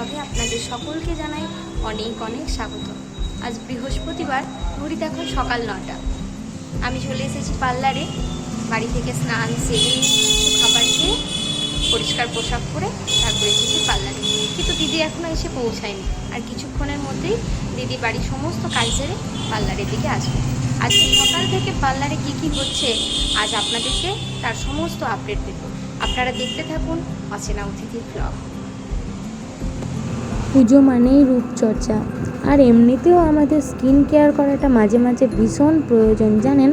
আপনাদের সকলকে জানাই অনেক অনেক স্বাগত। আজ বৃহস্পতিবার ঘড়িতে এখন সকাল নটা আমি চলে এসেছি পার্লারে, বাড়ি থেকে স্নান, সেরে, খাবার খেয়ে, পরিষ্কার পোশাক পরে তারপরে এসেছি পার্লারে। কিন্তু দিদি এখনও এসে পৌঁছায়নি। আর কিছুক্ষণের মধ্যেই দিদি বাড়ির সমস্ত কাজ সেরে পার্লারের দিকে আসবে। আজকে সকাল থেকে পার্লারে কী কী হচ্ছে, আজ আপনাদেরকে তার সমস্ত আপডেট দেবো। আপনারা দেখতে থাকুন অচেনা অতিথি ব্লগ পুজো মানেই রূপচর্চা। আর এমনিতেও আমাদের স্কিন কেয়ার করাটা মাঝে মাঝে ভীষণ প্রয়োজন, জানেন?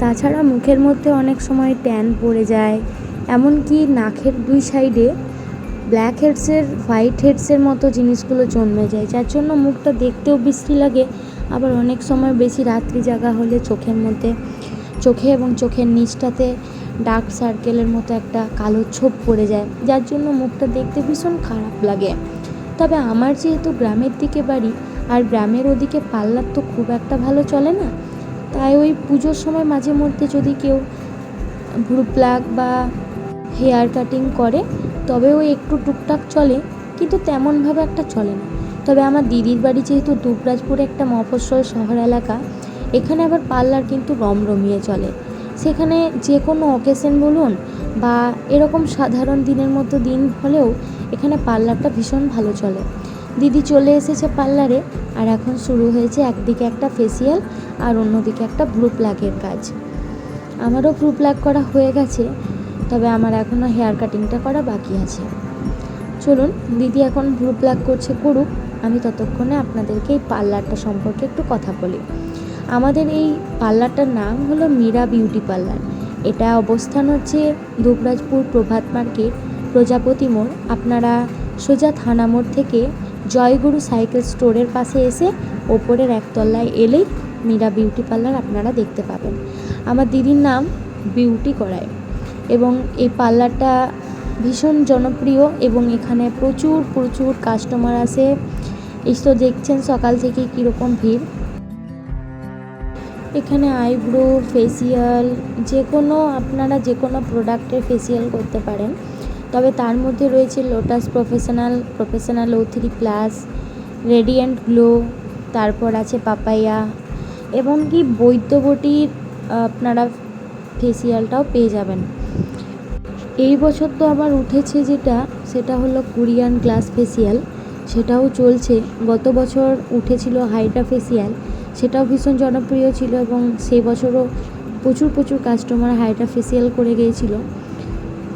তাছাড়া মুখের মধ্যে অনেক সময় ট্যান পড়ে যায়, এমনকি নাকের দুই সাইডে ব্ল্যাক হেডসের হোয়াইট হেডসের মতো জিনিসগুলো জন্মে যায়, যার জন্য মুখটা দেখতেও বিশ্রী লাগে, আবার অনেক সময় বেশি রাত্রি জাগা হলে চোখের মধ্যে, চোখে এবং চোখের নিচটাতে ডার্ক সার্কেলের মতো একটা কালো ছোপ পড়ে যায়, যার জন্য মুখটা দেখতে ভীষণ খারাপ লাগে। তবে আমার যেহেতু গ্রামের দিকে বাড়ি আর গ্রামের ওদিকে পার্লার তো খুব একটা ভালো চলে না, তাই ওই পুজোর সময় মাঝে মধ্যে যদি কেউ ভ্রু প্লাগ বা হেয়ার কাটিং করে, তবে ওই একটু টুকটাক চলে, কিন্তু তেমনভাবে একটা চলে না। তবে আমার দিদির বাড়ি যেহেতু দুবরাজপুরে একটা মফস্বল শহর এলাকা, এখানে আবার পার্লার কিন্তু রমরমিয়ে চলে। সেখানে যে কোনো অকেশন বলুন বা এরকম সাধারণ দিনের মতো দিন হলেও এখানে পার্লারটা ভীষণ ভালো চলে। দিদি চলে এসেছে পার্লারে, আর এখন শুরু হয়েছে একদিকে একটা ফেসিয়াল আর অন্যদিকে একটা ভ্রু প্লাগের কাজ। আমারও ভ্রু প্লাগ করা হয়ে গেছে, তবে আমার এখনও হেয়ার কাটিংটা করা বাকি আছে। চলুন, দিদি এখন ভ্রু প্লাগ করছে করুক, আমি ততক্ষণে আপনাদেরকে এই পার্লারটা সম্পর্কে একটু কথা বলি। আমাদের এই পার্লারটার নাম হলো মীরা বিউটি পার্লার। এটা অবস্থান হচ্ছে দুবরাজপুর প্রভাত মার্কেট প্রজাপতি মোড়। আপনারা সোজা থানা মোড় থেকে জয়গুরু সাইকেল স্টোরের পাশে এসে ওপরের একতলায় এলেই মীরা বিউটি পার্লার আপনারা দেখতে পাবেন। আমার দিদির নাম বিউটি করায় এবং এই পার্লারটা ভীষণ জনপ্রিয় এবং এখানে প্রচুর প্রচুর কাস্টমার আসে। এই তো দেখছেন সকাল থেকে কীরকম ভিড়। এখানে আইব্রো, ফেসিয়াল যে কোনো আপনারা যে কোনো প্রোডাক্টের ফেসিয়াল করতে পারেন। তবে তার মধ্যে রয়েছে lotus professional professional O three plus radiant glow তারপর আছে পাপাইয়া এবং কি বৈদ্যবটির আপনারা ফেসিয়ালটাও পেয়ে যাবেন। এই বছর তো আবার উঠেছে যেটা, সেটা হলো কোরিয়ান গ্লাস ফেসিয়াল সেটাও চলছে। গত বছর উঠেছিল হাইড্রা ফেসিয়াল সেটাও ভীষণ জনপ্রিয় ছিল এবং সেই বছরও প্রচুর প্রচুর কাস্টমার হাইড্রা ফেসিয়াল করে গিয়েছিল।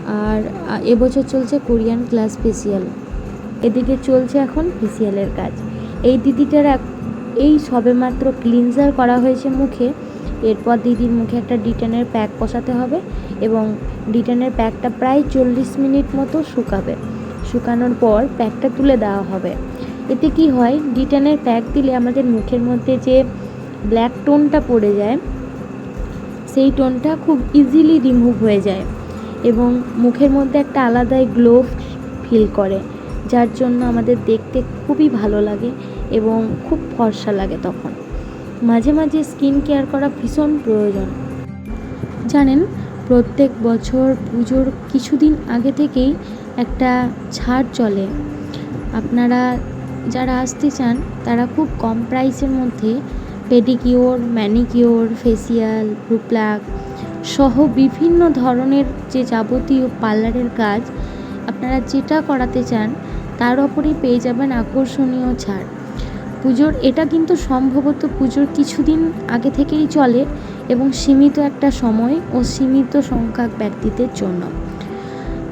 আর এবছর চলছে কোরিয়ান ক্লাস ফেসিয়াল এদিকে চলছে এখন ফেসিয়ালের কাজ। এই দিদিটার এই সবেমাত্র ক্লিনজার করা হয়েছে মুখে। এরপর দিদির মুখে একটা ডিটেনের প্যাক বসাতে হবে এবং ডিটেনের প্যাকটা প্রায় চল্লিশ মিনিট মতো শুকাবে। শুকানোর পর প্যাকটা তুলে দেওয়া হবে। এতে কি হয়, ডিটেনের প্যাক দিলে আমাদের মুখের মধ্যে যে ব্ল্যাক টোনটা পড়ে যায়, সেই টোনটা খুব ইজিলি রিমুভ হয়ে যায়। এবং মুখের মধ্যে একটা আলাদাই গ্লো ফিল করে, যার জন্য আমাদের দেখতে খুবই ভালো লাগে এবং খুব ফর্সা লাগে তখন। মাঝে মাঝে স্কিন কেয়ার করা ভীষণ প্রয়োজন। জানেন, প্রত্যেক বছর পুজোর কিছুদিন আগে থেকেই একটা ছাড় চলে। আপনারা যারা আসতে চান, তারা খুব কম প্রাইসের মধ্যে পেডিকিওর ম্যানিকিওর ফেসিয়াল প্লাগ সহ বিভিন্ন ধরনের যে যাবতীয় পার্লারের কাজ আপনারা যেটা করাতে চান, তার ওপরেই পেয়ে যাবেন আকর্ষণীয় ছাড়। পুজোর, এটা কিন্তু সম্ভবত পুজোর কিছুদিন আগে থেকেই চলে এবং সীমিত একটা সময় ও সীমিত সংখ্যক ব্যক্তিদের জন্য।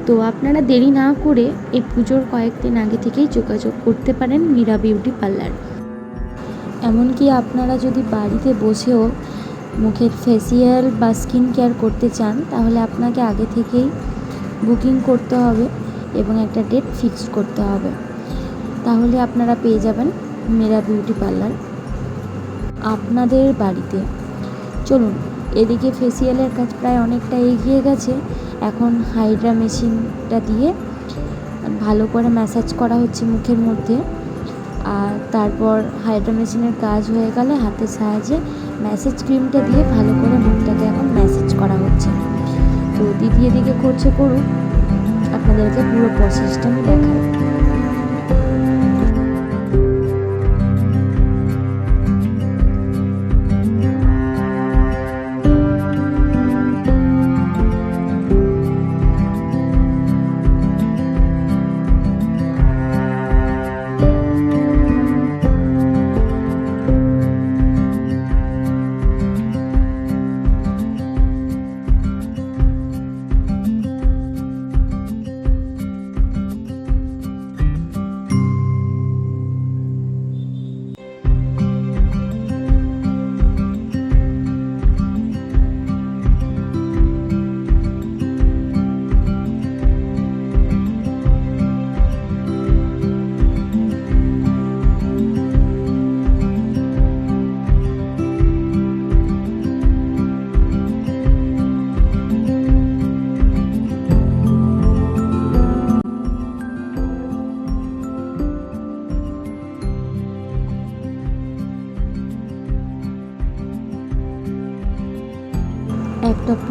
তো আপনারা দেরি না করে এই পুজোর কয়েকদিন আগে থেকেই যোগাযোগ করতে পারেন মীরা বিউটি পার্লার। এমনকি আপনারা যদি বাড়িতে বসেও মুখের ফেসিয়াল বা স্কিন কেয়ার করতে চান, তাহলে আপনাকে আগে থেকেই বুকিং করতে হবে এবং একটা ডেট ফিক্সড করতে হবে। তাহলে আপনারা পেয়ে যাবেন মেরা বিউটি পার্লার আপনাদের বাড়িতে। চলুন, এদিকে ফেসিয়ালের কাজ প্রায় অনেকটা এগিয়ে গেছে। এখন হাইড্রা মেশিনটা দিয়ে ভালো করে ম্যাসাজ করা হচ্ছে মুখের মধ্যে। আর তারপর হাইড্রা মেশিনের কাজ হয়ে গেলে হাতের সাহায্যে ম্যাসেজ ক্রিমটা দিয়ে ভালো করে মুখটাকে এখন ম্যাসেজ করা হচ্ছে। তো দিদি এদিকে করছে করুক, আপনাদেরকে পুরো প্রসেসটা আমি দেখাই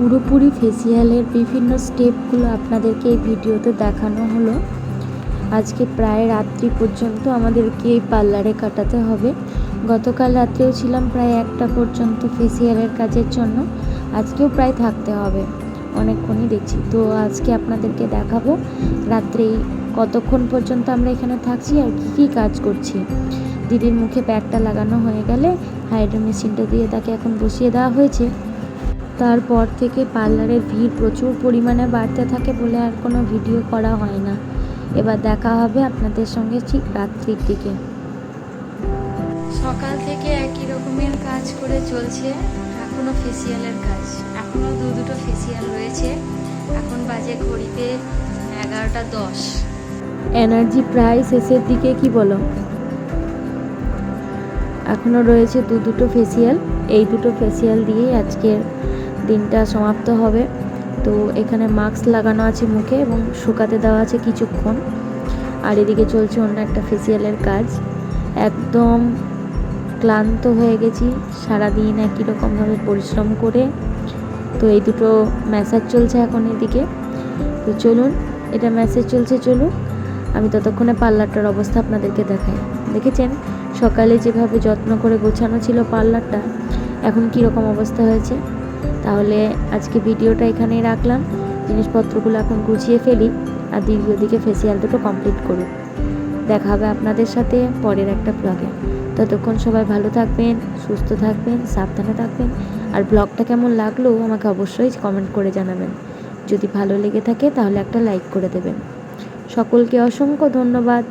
পুরোপুরি ফেসিয়ালের বিভিন্ন স্টেপগুলো আপনাদেরকে এই ভিডিওতে দেখানো হলো। আজকে প্রায় রাত্রি পর্যন্ত আমাদেরকে এই পার্লারে কাটাতে হবে। গতকাল রাত্রেও ছিলাম প্রায় একটা পর্যন্ত ফেসিয়ালের কাজের জন্য। আজকেও প্রায় থাকতে হবে। অনেকক্ষণই দেখছি। তো আজকে আপনাদেরকে দেখাবো রাত্রে কতক্ষণ পর্যন্ত আমরা এখানে থাকছি আর কী কী কাজ করছি। দিদির মুখে প্যাকটা লাগানো হয়ে গেলে হাইড্রো মেশিনটা দিয়ে তাকে এখন বসিয়ে দেওয়া হয়েছে। তারপর থেকে পার্লারের ভিড় প্রচুর পরিমাণে বাড়তে থাকে বলে আর কোনো ভিডিও করা হয় না। এবার দেখা হবে আপনাদের সঙ্গে ঠিক রাত্রির দিকে। সকাল থেকে একই রকমের কাজ করে চলছে এখনও ফেসিয়ালের কাজ। এখনও দু দুটো ফেসিয়াল রয়েছে। এখন বাজে ঘড়িতে এগারোটা দশ। এনার্জি প্রায় শেষের দিকে কি বলো? এখনও রয়েছে দু দুটো ফেসিয়াল এই দুটো ফেসিয়াল দিয়েই আজকের দিনটা সমাপ্ত হবে। তো এখানে মাস্ক লাগানো আছে মুখে এবং শুকাতে দেওয়া আছে কিছুক্ষণ। আর এদিকে চলছে অন্য একটা ফেসিয়ালের কাজ। একদম ক্লান্ত হয়ে গেছি, সারাদিন একই রকমভাবে পরিশ্রম করে। তো এই দুটো ম্যাসাজ চলছে এখন এদিকে। তো চলুন, এটা ম্যাসেজ চলছে চলুন আমি ততক্ষণে পার্লারটার অবস্থা আপনাদেরকে দেখাই। দেখেছেন? সকালে যেভাবে যত্ন করে গোছানো ছিল পার্লারটা, এখন কী রকম অবস্থা হয়েছে? তাহলে আজকে ভিডিওটা এখানেই রাখলাম। জিনিসপত্রগুলো এখন গুছিয়ে ফেলি আর দিদি দিকে ফেসিয়াল দুটো কমপ্লিট করুন। দেখা হবে আপনাদের সাথে পরের একটা ব্লগে ততক্ষণ সবাই ভালো থাকবেন, সুস্থ থাকবেন, সাবধানে থাকবেন। আর ব্লগটা কেমন লাগল আমাকে অবশ্যই কমেন্ট করে জানাবেন। যদি ভালো লেগে থাকে তাহলে একটা লাইক করে দেবেন। সকলকে অসংখ্য ধন্যবাদ।